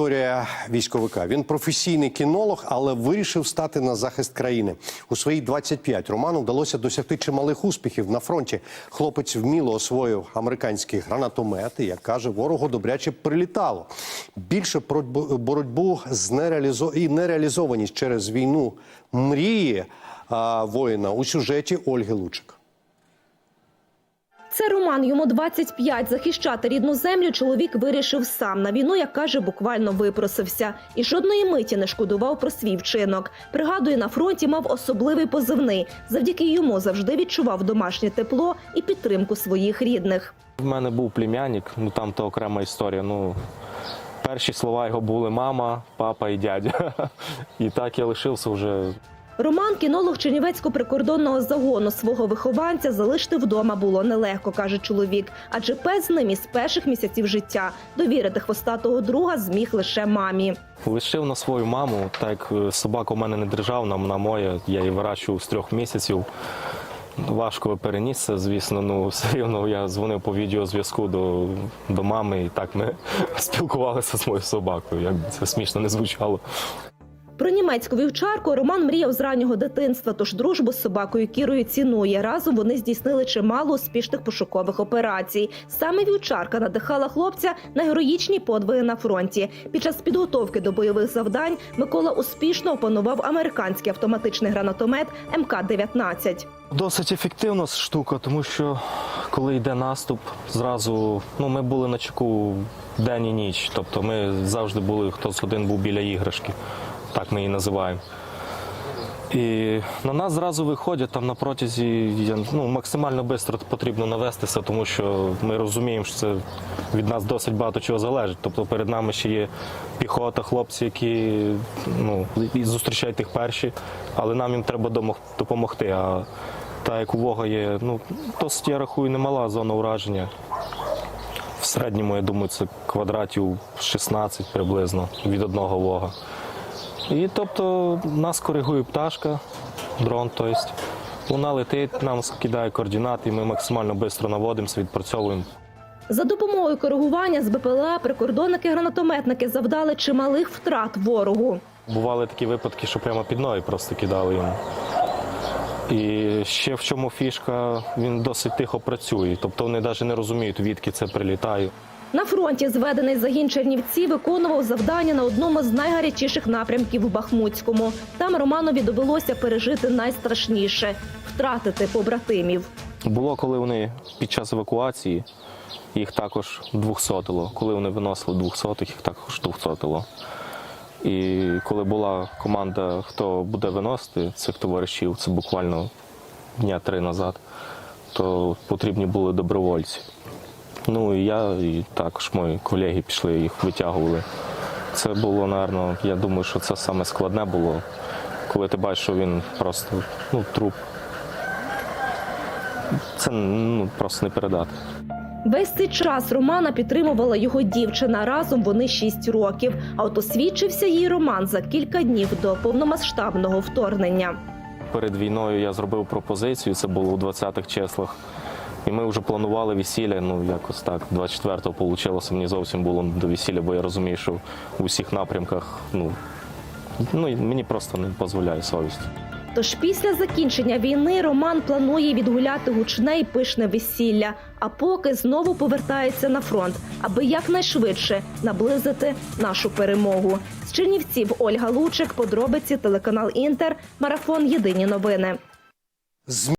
історія військовика. Він професійний кінолог, але вирішив стати на захист країни. У свої 25 Роману вдалося досягти чималих успіхів на фронті. Хлопець вміло освоїв американські гранатомети. Як каже, ворогу добряче прилітало. Більше про боротьбу з нереалізо... і нереалізованість через війну мрії а, воїна у сюжеті Ольги Лучик. Це Роман, йому 25. Захищати рідну землю чоловік вирішив сам. На війну, як каже, буквально випросився. І жодної миті не шкодував про свій вчинок. Пригадує, на фронті мав особливий позивний. Завдяки йому завжди відчував домашнє тепло і підтримку своїх рідних. В мене був племянник, ну там то окрема історія. Ну перші слова його були мама, папа і дядя. І так я лишився вже. Роман, кінолог Чернівецького прикордонного загону свого вихованця залишити вдома було нелегко, каже чоловік. Адже пес з ним із перших місяців життя довірити хвостатого друга зміг лише мамі. Лишив на свою маму, так як е, собака у мене не державна, вона моя, я її вирощував з трьох місяців. Важко переніс це, звісно, ну все рівно я дзвонив по відеозв'язку до, до мами, і так ми спілкувалися з моєю собакою. Як це смішно не звучало. Про німецьку вівчарку Роман мріяв з раннього дитинства, тож дружбу з собакою Кірою цінує. Разом вони здійснили чимало успішних пошукових операцій. Саме вівчарка надихала хлопця на героїчні подвиги на фронті. Під час підготовки до бойових завдань Микола успішно опанував американський автоматичний гранатомет МК-19. Досить ефективна штука, тому що коли йде наступ, зразу ну ми були на чеку день і ніч. Тобто ми завжди були, хтось один був біля іграшки, так ми її називаємо. І на нас зразу виходять там на протязі ну, максимально швидко потрібно навестися, тому що ми розуміємо, що це від нас досить багато чого залежить. Тобто перед нами ще є піхота, хлопці, які ну, зустрічають їх перші, але нам їм треба допомогти. А та як у Вога є, ну досить я рахую, немала зона ураження. В середньому, я думаю, це квадратів 16 приблизно від одного вога. І тобто нас коригує пташка, дрон, тобто. Вона летить, нам скидає координати, і ми максимально швидко наводимося, відпрацьовуємо. За допомогою коригування з БПЛА прикордонники-гранатометники завдали чималих втрат ворогу. Бували такі випадки, що прямо під ноги просто кидали йому. І ще в чому фішка, він досить тихо працює. Тобто вони навіть не розуміють, відки це прилітає. На фронті зведений загін Чернівці виконував завдання на одному з найгарячіших напрямків в Бахмутському. Там Романові довелося пережити найстрашніше втратити побратимів. Було, коли вони під час евакуації їх також двохсотило. Коли вони виносили двохсотих, їх також двохсотило. І коли була команда, хто буде виносити цих товаришів, це буквально дня три назад, то потрібні були добровольці. Ну і я, і також мої колеги пішли, їх витягували. Це було, напевно, я думаю, що це саме складне було, коли ти бачиш, що він просто ну, труп. Це ну, просто не передати. Весь цей час Романа підтримувала його дівчина. Разом вони шість років. А от освідчився їй Роман за кілька днів до повномасштабного вторгнення. Перед війною я зробив пропозицію, це було у 20-х числах. І ми вже планували весілля, ну якось так. 24-го вийшло, мені зовсім було до весілля, бо я розумію, що у всіх напрямках ну, ну мені просто не дозволяє совість. Тож після закінчення війни Роман планує відгуляти гучне і пишне весілля, а поки знову повертається на фронт, аби якнайшвидше наблизити нашу перемогу. З Чернівців Ольга Лучик, подробиці телеканал Інтер, марафон Єдині новини.